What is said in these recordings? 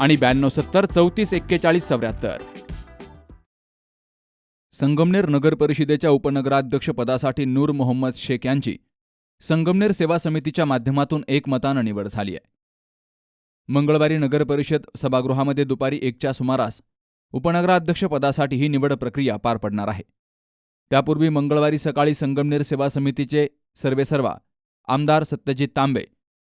आणि ब्याण्णव सत्तर चौतीस एक्केचाळीस चौऱ्याहत्तर. संगमनेर नगर परिषदेच्या उपनगराध्यक्षपदासाठी नूर मोहम्मद शेख यांची संगमनेर सेवा समितीच्या माध्यमातून एकमतानं निवड झाली आहे. मंगळवारी नगर परिषद सभागृहामध्ये दुपारी एकच्या सुमारास उपनगराध्यक्षपदासाठी ही निवड प्रक्रिया पार पडणार आहे. त्यापूर्वी मंगळवारी सकाळी संगमनेर सेवा समितीचे सर्वेसर्वा आमदार सत्यजित तांबे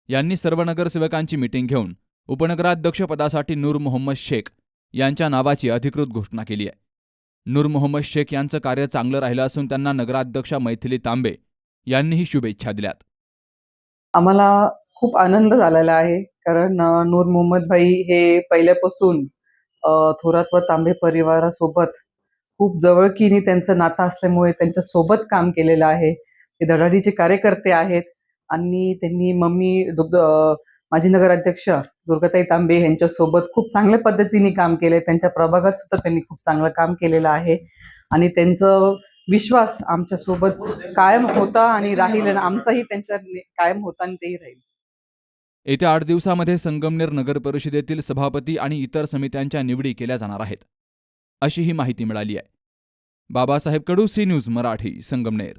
यांनी सर्व नगरसेवकांची मिटिंग घेऊन उपनगराध्यक्ष पदासाठी नूर मोहम्मद शेख यांच्या नावाची अधिकृत घोषणा केली आहे. नूर मोहम्मद शेख यांचं कार्य चांगलं राहिलं असून त्यांना नगराध्यक्षा मैथिली तांबे यांनीही शुभेच्छा दिल्यात. आम्हाला खूप आनंद झालेला आहे कारण नूर मोहम्मद भाई हे पहिल्यापासून थोरात व तांबे परिवारासोबत खूप जवळकीने त्यांचं नातं असल्यामुळे त्यांच्यासोबत काम केलेलं आहे. ते धडाडीचे कार्यकर्ते आहेत आणि त्यांनी मम्मी दुग्ध माजी नगराध्यक्ष दुर्गाताई तांबे यांच्यासोबत खूप चांगल्या पद्धतीने काम केले त्यांच्या प्रभागात सुद्धा त्यांनी खूप चांगलं काम केलेलं आहे. आणि त्यांचं विश्वास आमच्यासोबत कायम होता आणि राहील आणि आमचाही त्यांच्या कायम होता आणि तेही राहील. येत्या आठ दिवसामध्ये संगमनेर नगर परिषदेतील सभापती आणि इतर समित्यांच्या निवडी केल्या जाणार आहेत. अशी ही माहिती मिळाली आहे. Babasaheb Kadu C news Marathi Sangamner.